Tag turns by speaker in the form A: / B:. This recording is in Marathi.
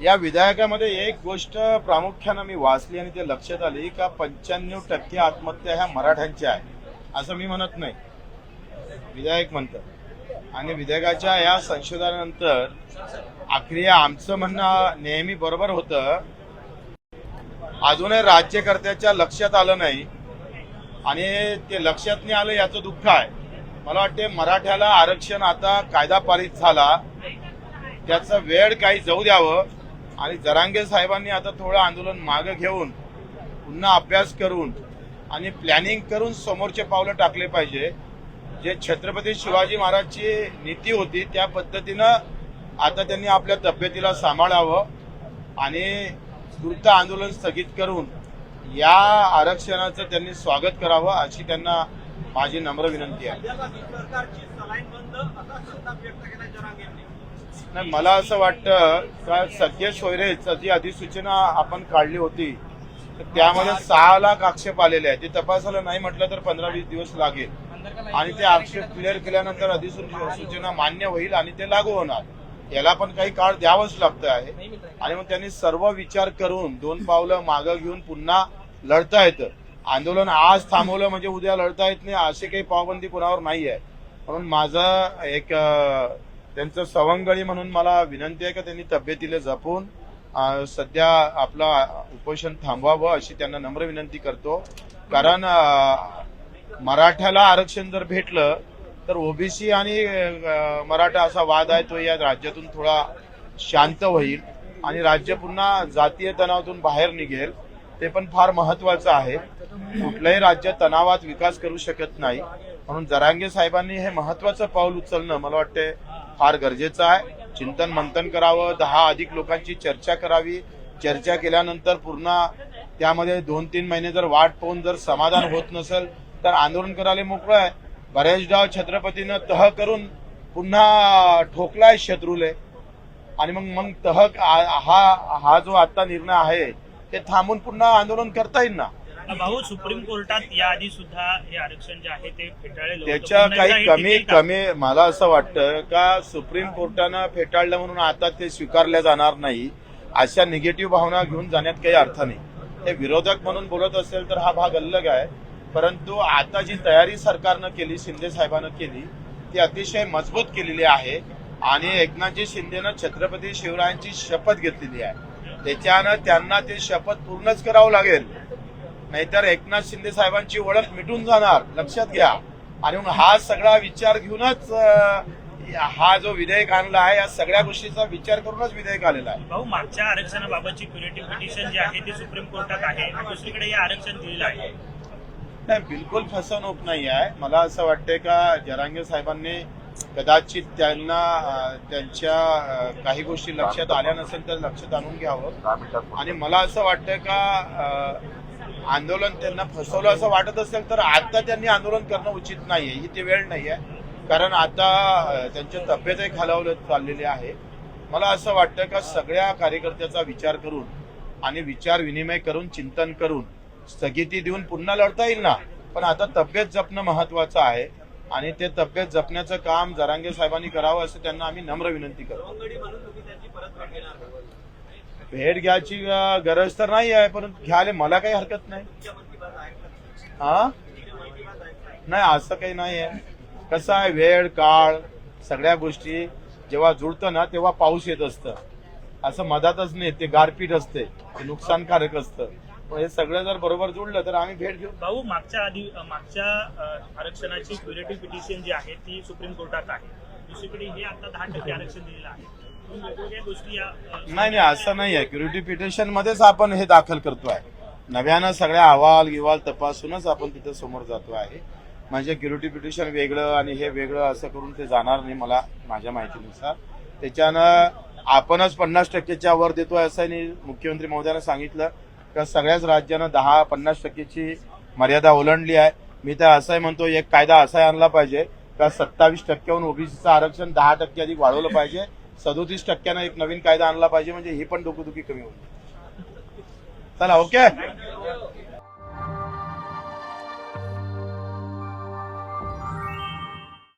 A: या विधायकामध्ये एक गोष्ट प्रामुख्यानं मी वाचली आणि ते लक्षात आली का पंच्याण्णव टक्के आत्महत्या ह्या मराठ्यांच्या आहे असं मी म्हणत नाही. विधायक म्हणतात आणि विधेयकाच्या या संशोधनानंतर आखरी आमचं म्हणणं नेहमी बरोबर होतं अजूनही राज्यकर्त्याच्या लक्षात आलं नाही. आणि ते लक्षात नाही आलं याचं दुःख आहे. मला वाटते मराठ्याला आरक्षण आता कायदा पारित झाला. त्याचं वेळ काही जाऊ द्यावं. आणि जरांगे साहेबांनी आता थोडं आंदोलन मागं घेऊन पुन्हा अभ्यास करून आणि प्लॅनिंग करून समोरचे पावलं टाकले पाहिजे. जे छत्रपती शिवाजी महाराजची नीती होती त्या पद्धतीनं आता त्यांनी आपल्या तब्येतीला सांभाळावं आणि द्रुत आंदोलन स्थगित करून या आरक्षणाचं त्यांनी स्वागत करावं अशी त्यांना माझी नम्र विनंती आहे. नाही मला असं वाटतं का सध्या जी अधिसूचना आपण काढली होती तर त्यामध्ये सहा लाख आक्षेप आलेले आहेत. ते तपासायला नाही म्हटलं तर पंधरा वीस दिवस लागेल. आणि ते आक्षेप क्लिअर केल्यानंतर अधिसूचना मान्य होईल आणि ते लागू होणार. याला पण काही काळ द्यावंच लागतं आहे. आणि मग त्यांनी सर्व विचार करून दोन पावलं मागं घेऊन पुन्हा लढता येतं आंदोलन आज थांबवलं म्हणजे उद्या लढता येत नाही अशी काही पावबंदी कुणावर नाही आहे म्हणून माझं एक त्यांचं सवंगळी म्हणून मला विनंती आहे का त्यांनी तब्येतीला जपून सध्या आपला उपोषण थांबवावं अशी त्यांना नम्र विनंती करतो. कारण मराठ्याला आरक्षण जर भेटलं तर ओबीसी आणि मराठा असा वाद आहे तो या राज्यातून थोडा शांत होईल आणि राज्य पुन्हा जातीय तणावातून बाहेर निघेल. ते पण फार महत्वाचं आहे. कुठलंही राज्य तणावात विकास करू शकत नाही. म्हणून जरांगे साहेबांनी हे महत्वाचं पाऊल उचलणं मला वाटते फार गरजेचं आहे. चिंतन मंथन करावं दहा अधिक लोकांची चर्चा करावी. चर्चा केल्यानंतर पुन्हा त्यामध्ये दोन तीन महिने जर वाट पाहून जर समाधान होत नसेल तर आंदोलन करायला मोकळं आहे. बऱ्याचदा छत्रपतीनं तह करून पुन्हा ठोकलाय शत्रूले. आणि मग मग तह आ- हा हा जो आता निर्णय आहे ते थांबून पुन्हा आंदोलन करता येईल ना?
B: भाऊ सुप्रीम कोर्टात याआधी सुद्धा हे आरक्षण जे आहे ते फेटाळलेलं होतं.
A: त्याच्या काही कमी? कमी मला असं वाटतं का सुप्रीम कोर्टानं फेटाळलं म्हणून आता ते स्वीकारल्या जाणार नाही अशा निगेटिव्ह भावना घेऊन जाण्यात काही अर्थ नाही. हे विरोधक म्हणून बोलत असेल तर हा भाग अलग आहे. परंतु आता जी तयारी सरकारनं केली शिंदे साहेबांनं केली ती अतिशय मजबूत केलेली आहे. आणि एकनाथजी शिंदेनं छत्रपती शिवरायांची शपथ घेतलेली आहे. त्याच्यानं त्यांना ते शपथ पूर्णच करावं लागेल. नाहीतर एकनाथ शिंदे साहेबांची ओळख मिटून जाणार. लक्षात घ्या. आणि मग हा सगळा विचार घेऊनच हा जो विधेयक आणला आहे या सगळ्या गोष्टीचा विचार करूनच विधेयक आलेला आहे.
B: भाऊ मागच्या आरक्षणाबाबतची क्युरेटिव्ह पिटिशन जे आहे ते सुप्रीम कोर्टात आहे. दुसरीकडे हे आरक्षण दिलेलं आहे.
A: नाही बिलकुल फसवणूक नाही आहे. मला असं वाटतंय का जरांगे साहेबांनी कदाचित त्यांना त्यांच्या काही गोष्टी लक्षात आल्या नसेल तर लक्षात आणून घ्यावं. आणि मला असं वाटतं का आंदोलन त्यांना फसवलं असं वाटत असेल तर आता त्यांनी आंदोलन करणं उचित नाहीये. ही ती वेळ नाहीये. कारण आता त्यांच्या तब्येतही खालावलं चाललेली आहे. मला असं वाटतं का सगळ्या कार्यकर्त्याचा विचार करून आणि विचार विनिमय करून चिंतन करून स्थगिती देऊन पुन्हा लढता येईल ना? पण आता तब्येत जपणं महत्वाचं आहे आणि ते तब्येत जपण्याचं काम जरांगे साहेबांनी करावं असं त्यांना आम्ही नम्र विनंती करतो. भेट घ्यायची गरज तर नाही आहे परंतु घ्यायला मला काही हरकत नाही. हा? नाही असं काही नाही आहे. कसं आहे वेळ काळ सगळ्या गोष्टी जेव्हा जुळतं ना तेव्हा पाऊस येत असतं. असं मधातच नाही ते गारपीट असते ते नुकसानकारक असतं. पण हे सगळं जर बरोबर जुळलं तर आम्ही भेट घेऊ.
B: भाऊ मागच्या आधी मागच्या आरक्षणाची क्युरेटिव्ह पिटिशन जी आहे ती सुप्रीम कोर्टात आहे. दुसरीकडे हे आता दहा टक्के आरक्षण दिलेलं आहे.
A: नाही नाही असं नाही आहे. क्युरिटी पिटिशन मध्येच आपण हे दाखल करतोय. नव्यानं सगळ्या अहवाल गिवाल तपासूनच आपण तिथे समोर जातो आहे. म्हणजे क्युरिटी पिटिशन वेगळं आणि हे वेगळं असं करून ते जाणार नाही मला माझ्या माहितीनुसार. त्याच्यानं आपणच पन्नास टक्केच्या वर देतोय असं आणि मुख्यमंत्री महोदयानं सांगितलं. का सगळ्याच राज्यानं दहा पन्नास टक्केची मर्यादा ओलांडली आहे. मी तर असंही म्हणतो एक कायदा असाही आणला पाहिजे. का सत्तावीस टक्क्याहून ओबीसीचं आरक्षण दहा टक्के अधिक वाढवलं पाहिजे. सदोतीस टक्क्यानं एक नवीन कायदा आणला पाहिजे म्हणजे ही पण डोकदुखी कमी होईल. चला ओके?